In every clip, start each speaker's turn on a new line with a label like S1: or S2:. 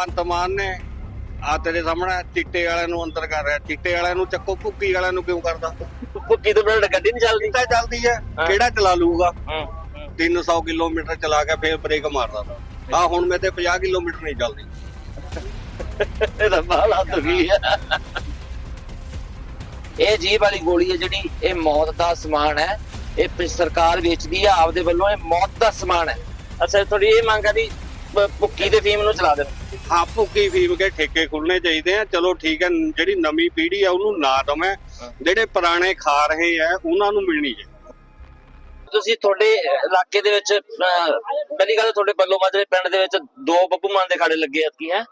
S1: ਭਗਵੰਤ ਮਾਨ ਨੇ ਆ ਤੇਰੇ ਸਾਹਮਣੇ ਚਿੱਟੇ ਵਾਲਿਆਂ ਨੂੰ ਅੰਦਰ ਕਰ ਰਿਹਾ। ਚਿੱਟੇ ਵਾਲਿਆਂ ਨੂੰ ਚੱਕੋ ਭੁੱਕੀ ਵਾਲਿਆਂ ਨੂੰ ਕਿਉਂ ਕਰਦਾ?
S2: ਭੁੱਕੀ ਤੋਂ ਬਿਨਾਂ ਗੱਡੀ ਨਹੀਂ ਚੱਲਦੀ।
S1: ਤਾਂ ਚੱਲਦੀ ਹੈ। ਕਿਹੜਾ ਚਲਾ ਲੂਗਾ
S2: ਹੂੰ।
S1: 300 ਕਿਲੋਮੀਟਰ ਚਲਾ ਕੇ ਫੇਰ ਬ੍ਰੇਕ ਮਾਰਦਾ। ਆ ਹੁਣ ਮੇਰੇ ਤੇ 50 ਕਿਲੋਮੀਟਰ ਨਹੀਂ ਚੱਲਦੀ।
S2: ਇਹ ਤਾਂ ਬਾਲਾ ਦੁਖੀ ਹੈ। ਇਹ ਜੀਬ ਵਾਲੀ ਗੋਲੀ ਹੈ ਜਿਹੜੀ ਇਹ ਮੌਤ ਦਾ ਸਮਾਨ ਹੈ। ਇਹ ਸਰਕਾਰ ਵੇਚਦੀ ਹੈ ਆਪਦੇ ਵੱਲੋਂ ਇਹ ਮੌਤ ਦਾ ਸਮਾਨ ਹੈ। ਅੱਛਾ ਤੁਹਾਡੀ ਇਹ ਮੰਗ ਹੈ ਵੀ ਭੁੱਕੀ ਦੇ ਫੀਮ ਨੂੰ ਚਲਾ ਦੇਣ।
S1: ਹਾਂ ਭੁੱਕੀ ਫੀਮ ਕੇ ਠੇਕੇ ਖੁੱਲਣੇ ਚਾਹੀਦੇ ਆ। ਚਲੋ ਠੀਕ ਹੈ ਜਿਹੜੀ ਨਵੀਂ ਪੀੜ੍ਹੀ ਆ ਉਹਨੂੰ ਨਾ ਦਵੇਂ। ਜਿਹੜੇ ਪੁਰਾਣੇ ਖਾ ਰਹੇ ਆ ਉਹਨਾਂ ਨੂੰ ਮਿਲਣੀ ਚਾਹੀਦੀ।
S2: ਤੁਸੀਂ ਤੁਹਾਡੇ ਇਲਾਕੇ ਦੇ ਵਿੱਚ ਪਹਿਲੀ ਗੱਲ ਤੁਹਾਡੇ ਬੱਲੋ ਮਾਜਰੇ ਪਿੰਡ ਦੇ ਵਿੱਚ ਦੋ ਬੱਬੂ ਮਾਨ ਦੇ ਖਾੜੇ ਲੱਗੇ ਆ ਕੀ ਹੈ?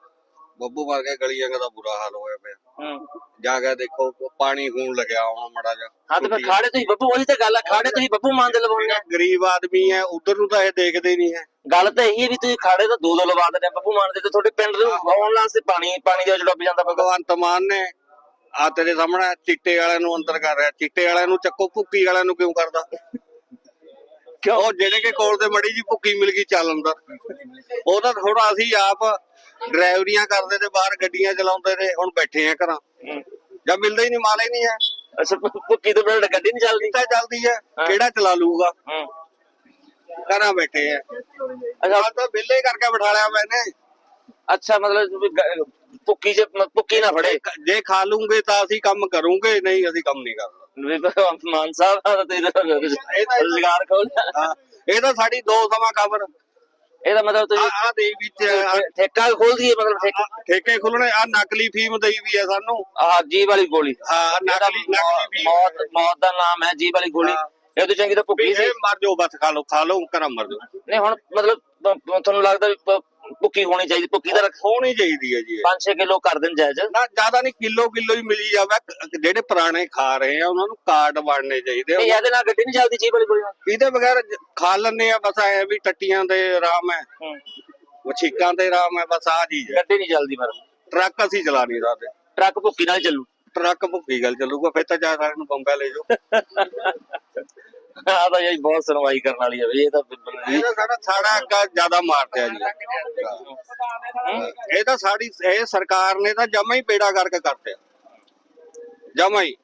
S1: ਬੱਬੂ ਮਾਰ ਕੇ ਗਲੀਆਂ ਦਾ ਬੁਰਾ ਹਾਲ ਹੋਇਆ ਪਿਆ।
S2: ਹੂੰ।
S1: ਜਾ ਕੇ ਦੇਖੋ ਪਾਣੀ ਹੋਣ ਲੱਗਿਆ ਹੁਣ ਮੜਾ ਜਾ
S2: ਹਾਂ ਤੇ ਖਾੜੇ ਤੁਸੀਂ ਬੱਬੂ ਉਹੀ ਤਾਂ ਗੱਲ ਆ ਖਾੜੇ ਤੁਸੀਂ ਬੱਬੂ ਮਾਨ ਦੇ ਲਵਾਉਣੇ ਆ।
S1: ਗਰੀਬ ਆਦਮੀ ਹੈ ਉਧਰ ਨੂੰ ਤਾਂ ਇਹ ਦੇਖਦੇ ਨਹੀਂ ਹੈ।
S2: ਗੱਲ ਤਾਂ ਇਹੀ ਹੈ ਵੀ ਤੁਸੀਂ ਖਾੜੇ ਤਾਂ ਦੋ ਦੋ ਲਵਾ ਦਿੰਦੇ ਆ। ਬੱਬੂ ਮਾਨ ਦੇ ਤੇ ਤੁਹਾਡੇ ਪਿੰਡ ਨੂੰ ਆਉਣ ਵਾਸਤੇ ਪਾਣੀ ਪਾਣੀ ਦੇ ਵਿੱਚ ਡੁੱਬ ਜਾਂਦਾ ਬੰਦਾ
S1: ਭਗਵੰਤ ਮਾਨ ਨੇ ਆ ਤੇਰੇ ਸਾਹਮਣੇ ਚਿੱਟੇ ਵਾਲਿਆਂ ਨੂੰ ਅੰਦਰ ਕਰ ਰਿਹਾ। ਚਿੱਟੇ ਵਾਲਿਆਂ ਨੂੰ ਚੱਕੋ ਭੁੱਕੀ ਵਾਲਿਆਂ ਨੂੰ ਕਿਉਂ ਕਰਦਾ? ਕਿਉਂ? ਉਹ ਜਿਹੜੇ ਕੇ ਕੋਲ ਤੇ ਮੜੀ ਜੀ ਭੁੱਕੀ ਮਿਲ ਗਈ ਚੱਲ ਅੰਦਰ। ਉਹ ਤਾਂ ਥੋੜਾ ਅਸੀਂ ਆਪ ਡਰਾਈਵਰੀਆਂ ਕਰਦੇ ਤੇ ਬਾਹਰ ਗੱਡੀਆਂ ਚਲਾਉਂਦੇ ਨੇ ਹੁਣ ਬੈਠੇ ਆ ਘਰਾਂ। ਜਾਂ ਮਿਲਦਾ ਹੀ ਨਹੀਂ ਮਾਲ ਹੀ ਨਹੀਂ ਹੈ।
S2: ਅੱਛਾ ਭੁੱਕੀ ਤੋਂ ਬਿਨਾਂ ਗੱਡੀ ਨਹੀਂ ਚੱਲਦੀ?
S1: ਤਾਂ ਚੱਲਦੀ ਹੈ। ਕਿਹੜਾ ਚਲਾ ਲੂਗਾ ਘਰਾਂ ਬੈਠੇ ਆ।
S2: ਅੱਛਾ।
S1: ਆਹ ਤਾਂ ਵਿਹਲੇ ਕਰਕੇ ਬਿਠਾ ਲਿਆ ਮੈਨੇ।
S2: ਅੱਛਾ ਮਤਲਬ ਵੀ ਗ- ਭੁੱਕੀ ਚ ਭੁੱਕੀ ਨਾ ਫੜੇ।
S1: ਜੇ ਖਾ ਲੂੰਗੇ ਤਾਂ ਅਸੀਂ ਕੰਮ ਕਰੂੰਗੇ ਨਹੀਂ ਅਸੀਂ ਕੰਮ ਨਹੀਂ ਕਰਨਾ।
S2: ਵੀ ਮਾਨ ਸਾਹਿਬ ਆ ਤੇ ਰੁਜ਼ਗਾਰ ਖੋਲ
S1: ਹਾਂ ਇਹ ਤਾਂ ਸਾਡੀ ਦੋ ਸਮਾਂ ਖਬਰ
S2: ਇਹਦਾ ਮਤਲਬ ਤੁਸੀਂ
S1: ਆ ਦੇ ਵਿੱਚ ਆਹ
S2: ਠੇਕਾ ਖੋਲ ਦਈਏ ਮਤਲਬ ਠੇਕਾ।
S1: ਠੇਕੇ ਖੁੱਲਣੇ ਆ ਨਕਲੀ ਫੀਮ ਦਈ ਵੀ ਆ ਸਾਨੂੰ।
S2: ਆ ਜੀ ਵਾਲੀ ਗੋਲੀ।
S1: ਹਾਂ ਨਕਲੀ ਫੀਮ।
S2: ਮੌਤ ਮੌਤ ਦਾ ਨਾਮ ਹੈ ਜੀ ਵਾਲੀ ਗੋਲੀ।
S1: ਹਾਂ।
S2: ਇਹ ਤੋਂ ਚੰਗੀ ਤਾਂ ਭੁੱਕੀ ਸੀ।
S1: ਇਹ ਮਰ ਜਾਓ ਬਸ ਖਾ ਲਓ ਖਾ ਲਓ ਘਰਾਂ ਮਰ ਜਾਓ।
S2: ਨਹੀਂ ਹੁਣ ਮਤਲਬ ਤ- ਤੁਹਾਨੂੰ ਲੱਗਦਾ ਵੀ ਭ- ਭੁੱਕੀ ਹੋਣੀ ਚਾਹੀਦੀ ਭੁੱਕੀ ਦਾ
S1: ਹੋਣੀ ਚਾਹੀਦੀ ਹੈ ਜੀ ਇਹ।
S2: 5-6 ਕਿਲੋ ਕਰ ਦੇਣ ਜਾਇਜ਼
S1: ਨਾ ਜ਼ਿਆਦਾ ਨਹੀਂ ਕਿਲੋ ਕਿਲੋ ਹੀ ਮਿਲੀ ਜਾਵੇ। ਕ- ਜਿਹੜੇ ਪੁਰਾਣੇ ਖਾ ਰਹੇ ਆ ਉਹਨਾਂ ਨੂੰ ਕਾਰਡ ਬਣਨੇ ਚਾਹੀਦੇ ਆ।
S2: ਨਹੀਂ ਇਹਦੇ ਨਾਲ ਗੱਡੀ ਨਹੀਂ ਚੱਲਦੀ ਜੀ ਗੋਲੀ ਨਾਲ।
S1: ਇਹਦੇ ਬਗੈਰ ਜ- ਖਾ ਲੈਂਦੇ ਆ ਬਸ ਐ ਵੀ ਟੱਟੀਆਂ ਤੇ ਆਰਾਮ ਹੈ। ਵਛੀਕਾਂ ਤੇ ਆਰਾਮ ਹੈ ਬਸ ਆ ਹੈ।
S2: ਗੱਡੀ ਨਹੀਂ ਚੱਲਦੀ ਪਰ।
S1: ਟਰੱਕ ਅਸੀਂ ਚਲਾ ਨਹੀਂ ਸਕਦੇ
S2: ਟਰੱਕ ਭੁੱਕੀ ਨਾਲ ਹੀ ਚੱਲੂ।
S1: ਟਰੱਕ ਭੁੱਖੀ ਗੱਲ ਚੱਲੂਗਾ ਫਿਰ ਤਾਂ ਜਾ ਸਾਰਿਆਂ ਨੂੰ ਬੰਬਾ ਲੈ ਜਾਓ।
S2: ਆ ਤਾਂ ਯਾਰ ਬਹੁਤ ਸੁਣਵਾਈ ਕਰਨ ਵਾਲੀ ਹੈ ਵੀ ਇਹ ਤਾਂ ਬਿਲਕੁਲ ਨਹੀਂ
S1: ਇਹ ਤਾਂ ਸਾਡਾ ਸਾਡਾ ਅੱਗਾ ਜ਼ਿਆਦਾ ਮਾਰਦੇ ਆ ਜੀ। ਇਹ ਤਾਂ ਸਾਡੀ ਇਹ ਸਰਕਾਰ ਨੇ ਤਾਂ ਜਮਾ ਹੀ ਪੇੜਾ ਕਰਕੇ ਕਰਤੇ ਜਮਾ ਹੀ।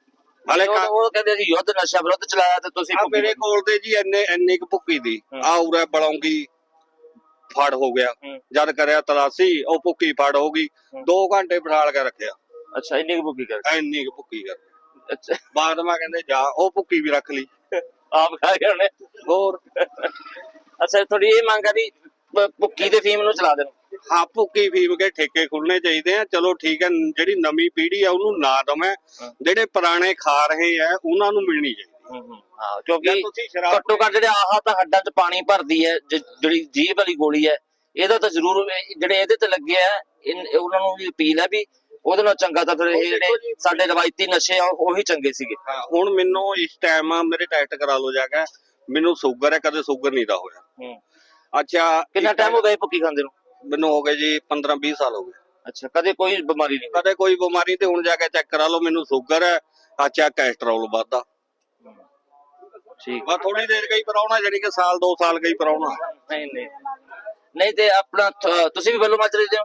S1: ਹਲੇ
S2: ਉਹ ਉਹ ਕਹਿੰਦੇ ਸੀ ਯੁੱਧ ਨਸ਼ਾ ਵਿਰੁੱਧ ਚਲਾਇਆ ਤੇ ਤੁਸੀਂ
S1: ਆ ਮੇਰੇ ਕੋਲ ਤੇ ਜੀ ਇੰਨੇ ਇੰਨੀ ਕੁ ਭੁੱਕੀ ਦੀ। ਆ ਉਰੇ ਬਲੌਂਗੀ ਫੜ ਹੋ ਗਿਆ।
S2: ਹੂੰ।
S1: ਜਦ ਕਰਿਆ ਤਲਾਸੀ ਉਹ ਭੁੱਕੀ ਫੜ ਹੋ ਗਈ। 2 ਘੰਟੇ ਬਿਠਾਲ ਕੇ ਰੱਖਿਆ।
S2: ਅੱਛਾ ਇੰਨੀ ਕੁ ਭੁੱਕੀ ਕਰ
S1: ਇੰਨੀ ਕੁ ਭੁੱਕੀ ਕਰ
S2: ਅੱਛਾ।
S1: ਬਾਅਦ ਮੈਂ ਕਹਿੰਦੇ ਜਾ ਉਹ ਭੁੱਕੀ ਵੀ ਰੱਖ ਲਈ।
S2: ਆਪ ਖਾ ਗਏ ਉਹਨੇ?
S1: ਹੋਰ।
S2: ਅੱਛਾ ਤੁਹਾਡੀ ਇਹ ਮੰਗ ਹੈ ਵੀ ਭ- ਭੁੱਕੀ ਦੇ ਫੀਮ ਨੂੰ ਚਲਾ ਦੇਣ।
S1: ਹਾਂ ਭੁੱਕੀ ਫੀਮ ਕੇ ਠੇਕੇ ਖੁੱਲਣੇ ਚਾਹੀਦੇ ਆ। ਚਲੋ ਠੀਕ ਹੈ ਜਿਹੜੀ ਨਵੀਂ ਪੀੜ੍ਹੀ ਆ ਉਹਨੂੰ ਨਾ ਦਵੇਂ ਜਿਹੜੇ ਪੁਰਾਣੇ ਖਾ ਰਹੇ ਆ ਉਹਨਾਂ ਨੂੰ ਮਿਲਣੀ ਚਾਹੀਦੀ
S2: ਹਾਂ ਕਿਉਂਕਿ
S1: ਜਾਂ ਤੁਸੀਂ ਸ਼ਰਾਬ
S2: ਘੱਟੋ ਘੱਟ ਜਿਹੜੇ ਆਹ ਤਾਂ ਹੱਡਾਂ 'ਚ ਪਾਣੀ ਭਰਦੀ ਹੈ ਜ- ਜਿਹੜੀ ਜੀਭ ਵਾਲੀ ਗੋਲੀ ਹੈ ਇਹਦਾ ਤਾਂ ਜ਼ਰੂਰ ਇਹ ਜਿਹੜੇ ਇਹਦੇ ਤੇ ਲੱਗੇ ਆ ਇਨ- ਉਹਨਾਂ ਨੂੰ ਵੀ ਅਪੀਲ ਹੈ ਵੀ ਉਹਦੇ ਨਾਲ ਚੰਗਾ ਤਾਂ ਫਿਰ ਇਹ ਜਿਹੜੇ ਸਾਡੇ ਰਵਾਇਤੀ ਨਸ਼ੇ ਆ ਉਹ- ਚੰਗੇ ਸੀਗੇ।
S1: ਹੁਣ ਮੈਨੂੰ ਇਸ ਟਾਈਮ ਮੇਰੇ ਟੈਸਟ ਕਰਾ ਲਓ ਜਾ ਕੇ। ਮੈਨੂੰ ਸ਼ੂਗਰ ਹੈ ਕਦੇ ਸ਼ੂਗਰ ਨਹੀਂ ਦਾ ਹੋਇਆ। ਅੱਛਾ
S2: ਕਿੰਨਾ ਟਾਈਮ ਹੋ ਗਿਆ ਭੁੱਕੀ ਖਾਂਦੇ ਨੂੰ?
S1: ਮੈਨੂੰ ਹੋ ਗਏ ਜੀ 15 20 ਸਾਲ ਹੋ ਗਏ।
S2: ਅੱਛਾ ਕਦੇ ਕੋਈ ਬਿਮਾਰੀ ਨਹੀਂ
S1: ਕਦੇ ਕੋਈ ਬਿਮਾਰੀ ਤੇ ਹੁਣ ਜਾ ਕੇ ਚੈੱਕ ਕਰਾ ਲਓ ਮੈਨੂੰ ਸ਼ੂਗਰ ਹੈ ਅੱਛਾ ਕੈਸਟਰੋਲ ਵੱਧਦਾ।
S2: ਠੀਕ।
S1: ਬਸ ਥੋੜੀ ਦੇਰ ਗਈ ਪਰਾਉਣਾ ਜਾਨੀ ਕਿ ਸਾਲ 2 ਸਾਲ ਗਈ ਪਰਾਉਣਾ
S2: ਨਹੀਂ ਨਹੀਂ। ਨਹੀਂ ਤੇ ਆਪਣਾ ਤੁਸੀਂ ਵੀ ਬੱਲੋ ਮਾਜਰੇ ਦੇ ਹੋ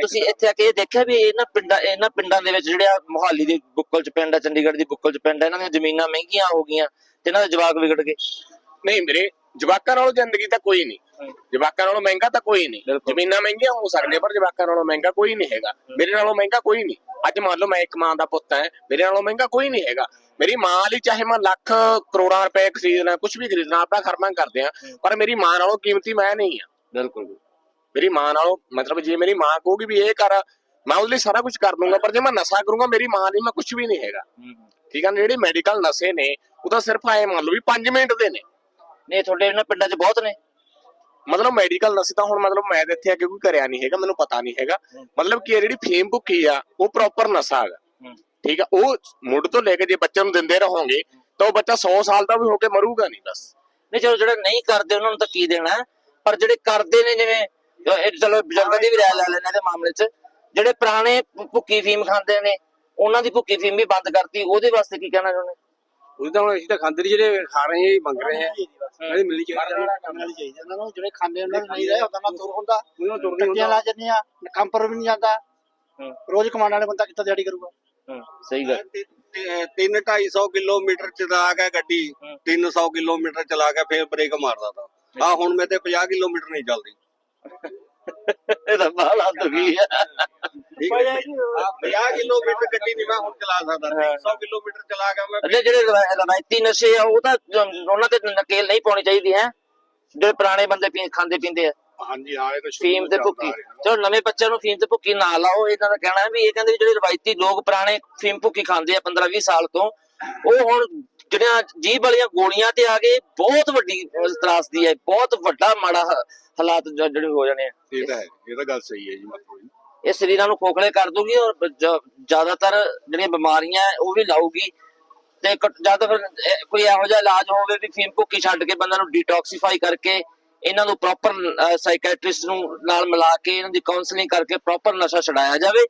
S2: ਤੁਸੀਂ ਇੱਥੇ ਆ ਕੇ ਇਹ ਦੇਖਿਆ ਵੀ ਇਹਨਾਂ ਪਿੰਡਾਂ ਇਹਨਾਂ ਪਿੰਡਾਂ ਦੇ ਵਿੱਚ ਜਿਹੜੇ ਆ ਮੁਹਾਲੀ ਦੀ ਬੁੱਕਲ ਚ ਪਿੰਡ ਆ ਚੰਡੀਗੜ੍ਹ ਦੀ ਬੁੱਕਲ ਚ ਪਿੰਡ ਆ ਇਹਨਾਂ ਦੀਆਂ ਜ਼ਮੀਨਾਂ ਮਹਿੰਗੀਆਂ ਹੋ ਗਈਆਂ ਤੇ ਇਹਨਾਂ ਦੇ ਜਵਾਕ ਵਿਗੜ ਗਏ।
S3: ਨਹੀਂ ਮੇਰੇ ਜਵਾਕਾਂ ਨਾਲੋਂ ਜ਼ਿੰਦਗੀ ਤਾਂ ਕੋਈ ਨਹੀਂ। ਜਵਾਕਾਂ ਨਾਲੋਂ ਮਹਿੰਗਾ ਤਾਂ ਕੋਈ ਨਹੀਂ। ਜ਼ਮੀਨਾਂ ਮਹਿੰਗੀਆਂ ਹੋ ਸਕਦੀਆਂ ਪਰ ਜਵਾਕਾਂ ਨਾਲੋਂ ਮਹਿੰਗਾ ਕੋਈ ਨਹੀਂ ਹੈਗਾ। ਮੇਰੇ ਨਾਲੋਂ ਮਹਿੰਗਾ ਕੋਈ ਨਹੀਂ। ਅੱਜ ਮੰਨ ਲਓ ਮੈਂ ਇੱਕ ਮਾਂ ਦਾ ਪੁੱਤ ਹਾਂ ਮੇਰੇ ਨਾਲੋਂ ਮਹਿੰਗਾ ਕੋਈ ਨਹੀਂ ਹੈਗਾ। ਮੇਰੀ ਮਾਂ ਲਈ ਚਾਹੇ ਮੈਂ ਲੱਖ ਕਰੋੜਾਂ ਰੁਪਏ ਖਰੀਦਣਾ ਕੁਝ ਵੀ ਖਰੀਦਣਾ ਆਪਣਾ ਖਰਮਾ ਕਰਦੇ ਆ ਪਰ ਮੇਰੀ ਮਾਂ ਨਾਲੋਂ ਕੀਮਤੀ ਮੈਂ ਨਹੀਂ ਆ
S2: ਬਿਲਕੁਲ
S3: ਮੇਰੀ ਮਾਂ ਨਾਲੋਂ ਮਤਲਬ ਜੇ ਮੇਰੀ ਮਾਂ ਕਹੂਗੀ ਵੀ ਇਹ ਕਰ ਮੈਂ ਉਹਦੇ ਲਈ ਸਾਰਾ ਕੁਝ ਕਰ ਦੂੰਗਾ ਪਰ ਜੇ ਮੈਂ ਨਸ਼ਾ ਕਰੂੰਗਾ ਮੇਰੀ ਮਾਂ ਲਈ ਮੈਂ ਕੁਝ ਵੀ ਨਹੀਂ ਹੈਗਾ। ਠੀਕ ਨਾ ਜਿਹੜੇ ਮੈਡੀਕਲ ਨਸ਼ੇ ਨੇ ਉਹ ਤਾਂ ਸਿਰਫ ਐ ਮੰਨ ਲਓ ਵੀ 5 ਮਿੰਟ ਦੇ ਨੇ।
S2: ਨਹੀਂ ਤੁਹਾਡੇ ਇਹਨਾਂ ਪਿੰਡਾਂ 'ਚ ਬਹੁਤ ਨੇ।
S3: ਮਤਲਬ ਮੈਡੀਕਲ ਨਸ਼ੇ ਤਾਂ ਹੁਣ ਮਤਲਬ ਮੈਂ ਇੱਥੇ ਆ ਕੇ ਕੋਈ ਕਰਿਆ ਨਹੀਂ ਹੈਗਾ ਮੈਨੂੰ ਪਤਾ ਨਹੀਂ ਹੈਗਾ। ਮਤਲਬ ਕਿ ਇਹ ਜਿਹੜੀ ਫੇਮ ਭੁੱਕੀ ਆ ਉਹ ਪ੍ਰੋਪਰ ਨਸ਼ਾ ਹੈਗਾ। ਠੀਕ ਆ ਉਹ ਮੁੱਢ ਤੋਂ ਲੈ ਕੇ ਜੇ ਬੱਚੇ ਨੂੰ ਦਿੰਦੇ ਰਹੋਗੇ ਤਾਂ ਉਹ ਬੱਚਾ 100 ਸਾਲ ਦਾ ਵੀ ਹੋ ਕੇ ਮਰੂਗਾ ਨਹੀਂ ਬਸ।
S2: ਨਹੀਂ ਚਲੋ ਜਿਹੜੇ ਨਹੀਂ ਕਰਦੇ ਉਹਨਾਂ ਨੂੰ ਤਾਂ ਕੀ ਦੇਣਾ? ਪਰ ਜਿਹੜੇ ਕਰਦੇ ਨੇ ਜਿਵੇਂ ਇਹ ਚਲੋ ਬਜ਼ੁਰਗਾਂ ਦੀ ਵੀ ਰਾਇ ਲੈ ਲੈਣੇ ਦੇ ਮਾਮਲੇ 'ਚ। ਜਿਹੜੇ ਪੁਰਾਣੇ ਭੁੱਕੀ ਫੀਮ ਖਾਂਦੇ ਨੇ ਉਹਨਾਂ ਦੀ ਭੁੱਕੀ ਫੀਮ ਵੀ ਬੰਦ ਕਰਤੀ ਉਹਦੇ ਵਾਸਤੇ ਕੀ ਕਹਿਣਾ ਚਾਹੁੰਦੇ?
S4: ਉਹ ਤਾਂ ਹੁਣ ਅਸੀਂ ਤਾਂ ਖਾਂਦੇ ਨਹੀਂ ਜਿਹੜੇ ਖਾ ਰਹੇ ਆ ਮੰਗ ਰਹੇ ਆ। ਕਹਿੰਦੇ ਮਿਲਣੀ ਚਾਹੀਦੀ
S5: ਨੂੰ ਜਿਹੜੇ ਖਾਂਦੇ ਉਹਨਾਂ ਨੂੰ ਨਹੀਂ ਰਹੇ ਉਹਦਾ ਨਾ ਤੁਰ ਹੁੰਦਾ।
S4: ਉਹਨਾਂ ਨੂੰ ਤੁਰਨੀ
S5: ਟੱਟੀਆਂ ਲਾ ਜੰਨੇ ਆ ਕੰਮ ਪਰ ਵੀ ਨਹੀਂ ਜਾਂਦਾ।
S2: ਹੂੰ।
S5: ਰੋਜ਼ ਕਮਾਉਣ ਵਾਲੇ ਬੰਦਾ ਕਿੱਥੇ ਦਿਹਾੜੀ ਕਰੂਗਾ?
S2: ਸਹੀ ਗੱਲ।
S1: ਤਿੰਨ 250 ਕਿਲੋਮੀਟਰ ਚਲਾ ਕੇ ਗੱਡੀ 300 ਕਿਲੋਮੀਟਰ ਚਲਾ ਕੇ ਫੇਰ ਬ੍ਰੇਕ ਮਾਰਦਾ ਤਾ। ਆ ਹੁਣ ਮੈਂ ਤੇ 50 ਕਿਲੋਮੀਟਰ ਨਹੀਂ ਚੱਲਦੀ।
S2: ਇਹਦਾ ਬਾਲਾ ਦੁਖੀ ਹੈ
S1: ਠੀਕ ਹੈ ਜੀ? ਆਹ 50 ਕਿਲੋਮੀਟਰ ਗੱਡੀ ਨਹੀਂ ਮੈਂ ਹੁਣ ਚਲਾ ਸਕਦਾ। 300 ਕਿਲੋਮੀਟਰ ਚਲਾ ਕੇ ਮੈਂ।
S2: ਅੱਛਾ ਜਿਹੜੇ ਰਵਾ- ਰਵਾਇਤੀ ਨਸ਼ੇ ਆ ਉਹ ਤਾਂ ਜ- ਉਹਨਾਂ ਤੇ ਨਕੇਲ ਨਹੀਂ ਪਾਉਣੀ ਚਾਹੀਦੀ ਹੈ? ਜਿਹੜੇ ਪੁਰਾਣੇ ਬੰਦੇ ਪੀ ਖਾਂਦੇ ਪੀਂਦੇ ਆ।
S3: ਹਾਂਜੀ ਹਾਂ ਇਹ ਤਾਂ
S2: ਫੀਮ ਤੇ ਭੁੱਕੀ। ਚਲੋ ਨਵੇਂ ਬੱਚਿਆਂ ਨੂੰ ਫੀਮ ਤੇ ਭੁੱਕੀ ਨਾ ਲਾਓ ਇਹਨਾਂ ਦਾ ਕਹਿਣਾ ਹੈ ਵੀ ਇਹ ਕਹਿੰਦੇ ਵੀ ਜਿਹੜੇ ਰਵਾਇਤੀ ਲੋਕ ਪੁਰਾਣੇ ਫੀਮ ਭੁੱਕੀ ਖਾਂਦੇ ਆ 15 20 ਸਾਲ ਤੋਂ ਉਹ ਹੁਣ ਜਿਹੜੀਆਂ ਜੀਭ ਵਾਲੀਆਂ ਗੋਲੀਆਂ ਤੇ ਆ ਗਏ ਬਹੁਤ ਵੱਡੀ ਤਰਾਸਦੀ ਹੈ ਬਹੁਤ ਵੱਡਾ ਮਾੜਾ ਹਾਲਾਤ ਜ- ਜਿਹੜੇ ਹੋ ਜਾਣੇ ਆ।
S3: ਇਹ ਤਾਂ ਹੈ ਇਹ ਤਾਂ ਗੱਲ ਸਹੀ ਹੈ ਜੀ ਮਤਲਬ
S2: ਇਹ ਸਰੀਰਾਂ ਨੂੰ ਖੋਖਲੇ ਕਰ ਦੂਗੀ ਔਰ ਬ- ਜ- ਜ਼ਿਆਦਾਤਰ ਜਿਹੜੀਆਂ ਬਿਮਾਰੀਆਂ ਹੈ, ਉਹ ਵੀ ਲਾਊਗੀ। ਤੇ ਘੱਟ- ਜਾਂ ਤਾਂ ਫਿਰ ਇਹ- ਕੋਈ ਇਹੋ ਜਿਹਾ ਇਲਾਜ ਹੋਵੇ ਵੀ ਫੀਮ ਭੁੱਕੀ ਛੱਡ ਕੇ ਬੰਦਾ ਨੂੰ ਡੀਟੌਕਸੀਫਾਈ ਕਰਕੇ ਇਹਨਾਂ ਨੂੰ ਪ੍ਰੋਪਰ ਸਾਈਕੈਟ੍ਰਿਸਟ ਨੂੰ ਨਾਲ ਮਿਲਾ ਕੇ ਇਹਨਾਂ ਦੀ ਕਾਉਂਸਲਿੰਗ ਕਰਕੇ ਪ੍ਰੋਪਰ ਨਸ਼ਾ ਛਡਾਇਆ ਜਾਵੇ।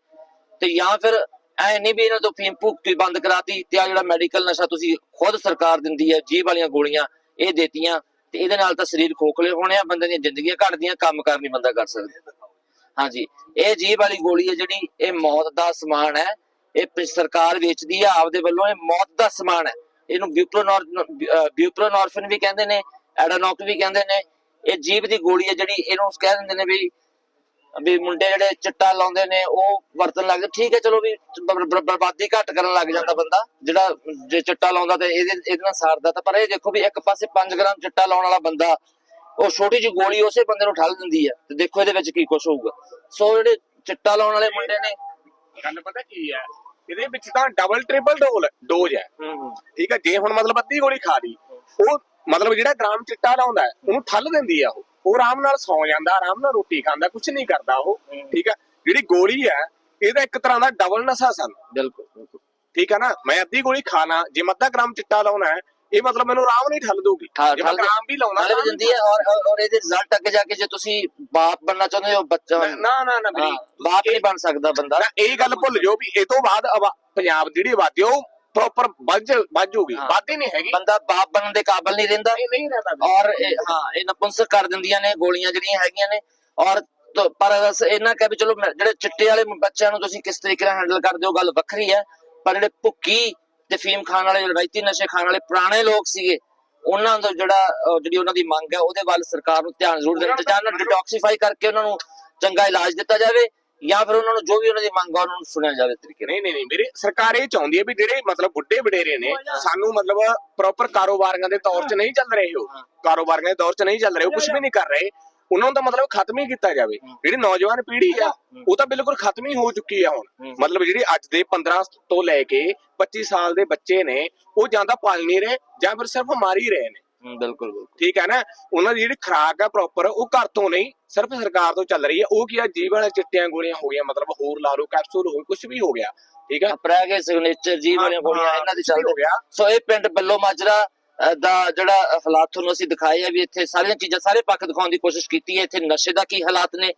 S2: ਤੇ ਜਾਂ ਫਿਰ ਐ ਨਹੀਂ ਵੀ ਇਹਨਾਂ ਤੋਂ ਫੀਮ ਭੁੱਕੀ ਬੰਦ ਕਰਾਤੀ ਤੇ ਆ ਜਿਹੜਾ ਮੈਡੀਕਲ ਨਸ਼ਾ ਤੁਸੀਂ ਖੁਦ ਸਰਕਾਰ ਦਿੰਦੀ ਹੈ ਜੀਭ ਵਾਲੀਆਂ ਗੋਲੀਆਂ ਇਹ ਦੇਤੀਆਂ। ਤੇ ਇਹਦੇ ਨਾਲ ਤਾਂ ਸਰੀਰ ਖੋਖਲੇ ਹੋਣੇ ਆ, ਬੰਦੇ ਦੀਆਂ ਜ਼ਿੰਦਗੀਆਂ ਘਟਦੀਆਂ, ਕੰਮ ਕਰ ਨਹੀਂ ਬੰਦਾ ਕਰ ਸਕਦਾ। ਹਾਂਜੀ, ਇਹ ਜੀਭ ਵਾਲੀ ਗੋਲੀ ਹੈ ਜਿਹੜੀ, ਇਹ ਮੌਤ ਦਾ ਸਮਾਨ ਹੈ। ਇਹ ਸਰਕਾਰ ਵੇਚਦੀ ਹੈ ਆਪਦੇ ਵੱਲੋਂ, ਇਹ ਮੌਤ ਦਾ ਸਮਾਨ ਹੈ। ਇਹਨੂੰ ਬਿਊਪਰੋਨੋਰ ਬਿਊਪਰੋਨੋਰਫਿਨ ਵੀ ਕਹਿੰਦੇ ਨੇ, ਐਡਾਨੋਕ ਵੀ ਕਹਿੰਦੇ ਨੇ। ਇਹ ਜੀਭ ਦੀ ਗੋਲੀ ਹੈ ਜਿਹੜੀ, ਇਹਨੂੰ ਕਹਿ ਦਿੰਦੇ ਨੇ ਵੀ ਵੀ ਮੁੰਡੇ ਜਿਹੜੇ ਚਿੱਟਾ ਲਾਉਂਦੇ ਨੇ ਉਹ ਵਰਤਨ ਲੱਗਦੇ ਠੀਕ ਹੈ ਚਲੋ ਵੀ ਬਰਬਾਦੀ ਘੱਟ ਕਰਨ ਲੱਗ ਜਾਂਦਾ ਬੰਦਾ। ਜਿਹੜਾ ਜੇ ਚਿੱਟਾ ਲਾਉਂਦਾ ਤੇ ਇਹਦੇ ਇਹਦੇ ਨਾਲ ਸਾਰਦਾ ਤਾਂ ਪਰ ਇਹ ਦੇਖੋ ਵੀ ਇੱਕ ਪਾਸੇ 5 ਗ੍ਰਾਮ ਚਿੱਟਾ ਲਾਉਣ ਵਾਲਾ ਬੰਦਾ ਉਹ ਛੋਟੀ ਜਿਹੀ ਗੋਲੀ ਉਸੇ ਬੰਦੇ ਨੂੰ ਠੱਲ ਦਿੰਦੀ ਹੈ। ਤੇ ਦੇਖੋ ਇਹਦੇ ਵਿੱਚ ਕੀ ਕੁਝ ਹੋਊਗਾ। ਸੋ ਜਿਹੜੇ ਚਿੱਟਾ ਲਾਉਣ ਵਾਲੇ ਮੁੰਡੇ ਨੇ
S3: ਗੱਲ ਪਤਾ ਕੀ ਹੈ? ਇਹਦੇ ਵਿੱਚ ਤਾਂ ਡਬਲ ਟ੍ਰਿਪਲ ਡੋਲ ਡੋਜ਼ ਹੈ। ਠੀਕ ਹੈ ਜੇ ਹੁਣ ਮਤਲਬ ਅੱਧੀ ਗੋਲੀ ਖਾ ਲਈ ਉਹ ਮਤਲਬ ਜਿਹੜਾ ਗ੍ਰਾਮ ਚਿੱਟਾ ਲਾਉਂਦਾ ਉਹਨੂੰ ਠੱਲ ਦਿੰਦੀ ਆ ਉਹ। ਉਹ ਆਰਾਮ ਨਾਲ ਸੌਂ ਜਾਂਦਾ ਆਰਾਮ ਨਾਲ ਰੋਟੀ ਖਾਂਦਾ ਕੁਝ ਨਹੀਂ ਕਰਦਾ ਉਹ ਠੀਕ ਹੈ? ਜਿਹੜੀ ਗੋਲੀ ਹੈ ਇਹਦਾ ਇੱਕ ਤਰ੍ਹਾਂ ਦਾ ਡਬਲ ਨਸ਼ਾ ਸਨ।
S2: ਬਿਲਕੁਲ
S3: ਠੀਕ ਹੈ ਨਾ? ਮੈਂ ਅੱਧੀ ਗੋਲੀ ਖਾਣਾ ਜੇ ਮੈਂ ਅੱਧਾ ਗ੍ਰਾਮ ਚਿੱਟਾ ਲਾਉਣਾ ਹੈ ਇਹ ਮਤਲਬ ਮੈਨੂੰ ਆਰਾਮ ਨਹੀਂ ਠੱਲ ਦੂਗੀ
S2: ਠੱਲ-
S3: ਜੇ ਮੈਂ
S2: ਠੱਲ-
S3: ਗ੍ਰਾਮ ਵੀ ਲਾਉਣਾ
S2: ਵੀ ਦਿੰਦੀ ਹੈ ਔਰ ਔਰ- ਇਹਦੇ ਰਿਜ਼ਲਟ ਅੱਗੇ ਜਾ ਕੇ ਜੇ ਤੁਸੀਂ ਬਾਪ ਬਣਨਾ ਚਾਹੁੰਦੇ ਹੋ ਬੱਚਾ
S3: ਨਾ ਨਾ ਨਾ
S2: ਬਾਪ ਨਹੀਂ ਬਣ ਸਕਦਾ ਬੰਦਾ।
S3: ਇਹ ਗੱਲ ਭੁੱਲ ਜਾਓ ਵੀ ਇਹ ਤੋਂ ਬਾਅਦ ਪੰਜਾਬ ਦੀ ਜਿਹੜੀ ਆਬਾਦੀ ਉਹ ਪ੍ਰੋਪਰ ਵੱਜ ਵੱਜ
S2: ਹਾਂ।
S3: ਵੱਧ ਹੀ ਨਹੀਂ ਹੈਗੀ।
S2: ਬੰਦਾ ਬਾਪ ਬਣਨ ਦੇ ਕਾਬਿਲ ਨਹੀਂ ਰਹਿੰਦਾ।
S3: ਇਹ ਨਹੀਂ ਰਹਿੰਦਾ
S2: ਔਰ ਹਾਂ ਇਹ ਨਪੁੰਸਕ ਕਰ ਦਿੰਦੀਆਂ ਨੇ ਗੋਲੀਆਂ ਜਿਹੜੀਆਂ ਹੈਗੀਆਂ ਨੇ। ਔਰ ਪਰ ਇਹਨਾਂ ਕਹਿ ਵੀ ਚਲੋ ਜਿਹੜੇ ਚਿੱਟੇ ਵਾਲੇ ਬੱਚਿਆਂ ਨੂੰ ਤੁਸੀਂ ਕਿਸ ਤਰੀਕੇ ਨਾਲ ਹੈਂਡਲ ਕਰਦੇ ਹੋ ਗੱਲ ਵੱਖਰੀ ਹੈ। ਪਰ ਜਿਹੜੇ ਭੁੱਕੀ ਤੇ ਫੀਮ ਖਾਣ ਵਾਲੇ ਰਵਾਇਤੀ ਨਸ਼ੇ ਖਾਣ ਵਾਲੇ ਪੁਰਾਣੇ ਲੋਕ ਸੀਗੇ ਉਹਨਾਂ ਦਾ ਜਿਹੜਾ ਜਿਹੜੀ ਉਹਨਾਂ ਦੀ ਮੰਗ ਹੈ ਉਹਦੇ ਵੱਲ ਸਰਕਾਰ ਨੂੰ ਧਿਆਨ ਜ਼ਰੂਰ ਦੇਣਾ ਚਾਹੀਦਾ। ਜਾਂ ਡਿਟੌਕਸੀਫਾਈ ਕਰਕੇ ਉਹਨਾਂ ਨੂੰ ਚੰਗਾ ਇਲਾਜ ਦਿੱਤਾ ਜਾਵੇ। ਜਾਂ ਫਿਰ ਉਹਨਾਂ ਨੂੰ ਜੋ ਵੀ ਉਹਨਾਂ ਦੀ ਮੰਗ ਆ ਉਹਨਾਂ ਨੂੰ ਸੁਣਿਆ ਜਾਵੇ ਤਰੀਕੇ ਨਾਲ।
S3: ਨਹੀਂ ਨਹੀਂ ਨਹੀਂ ਮੇਰੇ ਸਰਕਾਰ ਇਹ ਚਾਹੁੰਦੀ ਹੈ ਵੀ ਜਿਹੜੇ ਮਤਲਬ ਬੁੱਢੇ ਵਡੇਰੇ ਨੇ ਸਾਨੂੰ ਮਤਲਬ ਪ੍ਰੋਪਰ ਕਾਰੋਬਾਰੀਆਂ ਦੇ ਤੌਰ 'ਚ ਨਹੀਂ ਚੱਲ ਰਹੇ ਉਹ। ਕਾਰੋਬਾਰੀਆਂ ਦੇ ਤੌਰ 'ਚ ਨਹੀਂ ਚੱਲ ਰਹੇ ਉਹ ਕੁਝ ਵੀ ਨਹੀਂ ਕਰ ਰਹੇ। ਉਹਨਾਂ ਨੂੰ ਤਾਂ ਮਤਲਬ ਖਤਮ ਹੀ ਕੀਤਾ ਜਾਵੇ। ਜਿਹੜੀ ਨੌਜਵਾਨ ਪੀੜ੍ਹੀ ਆ ਉਹ ਤਾਂ ਬਿਲਕੁਲ ਖਤਮ ਹੀ ਹੋ ਚੁੱਕੀ ਆ ਹੁਣ। ਮਤਲਬ ਜਿਹੜੀ ਅੱਜ ਦੇ 15 ਤੋਂ ਲੈ ਕੇ 25 ਸਾਲ ਦੇ ਬੱਚੇ ਨੇ ਉਹ ਜਾਂ ਤਾਂ ਪਲ ਨਹੀਂ ਰਹੇ ਜਾਂ ਫਿਰ ਸਿਰਫ ਮਾਰ ਹੀ ਰਹੇ ਨੇ।
S2: ਬਿਲਕੁਲ ਬਿਲਕੁਲ।
S3: ਠੀਕ ਹੈ ਨਾ? ਉਹਨਾਂ ਦੀ ਜਿਹੜੀ ਖੁਰਾਕ ਆ ਪ੍ਰੋਪਰ ਉਹ ਘਰ ਤੋਂ ਨਹੀਂ ਸਿਰਫ ਸਰਕਾਰ ਤੋਂ ਚੱਲ ਰਹੀ ਹੈ। ਉਹ ਕੀ ਆ? ਜੀਵਨ ਚਿੱਟੀਆਂ ਗੋਲੀਆਂ ਹੋ ਗਈਆਂ ਮਤਲਬ ਹੋਰ ਲਾ ਲਓ ਕੈਪਸੂਲ ਹੋ ਕੁਝ ਵੀ ਹੋ ਗਿਆ ਠੀਕ ਹੈ?
S2: ਪ੍ਰੈਗੇ ਸਿਗਨੇਚਰ ਜੀ ਵਾਲੀਆਂ ਗੋਲੀਆਂ ਇਹਨਾਂ ਦੀ
S3: ਵੀ ਹੋ ਗਿਆ।
S2: ਸੋ ਇਹ ਪਿੰਡ ਬੱਲੋ ਮਾਜਰਾ ਦਾ ਜਿਹੜਾ ਹਾਲਾਤ ਤੁਹਾਨੂੰ ਅਸੀਂ ਦਿਖਾਏ ਆ ਵੀ ਇੱਥੇ ਸਾਰੀਆਂ ਚੀਜ਼ਾਂ ਸਾਰੇ ਪੱਖ ਦਿਖਾਉਣ ਦੀ ਕੋਸ਼ਿਸ਼ ਕੀਤੀ ਹੈ। ਇੱਥੇ ਨਸ਼ੇ ਦਾ ਕੀ ਹਾਲਾਤ ਨੇ?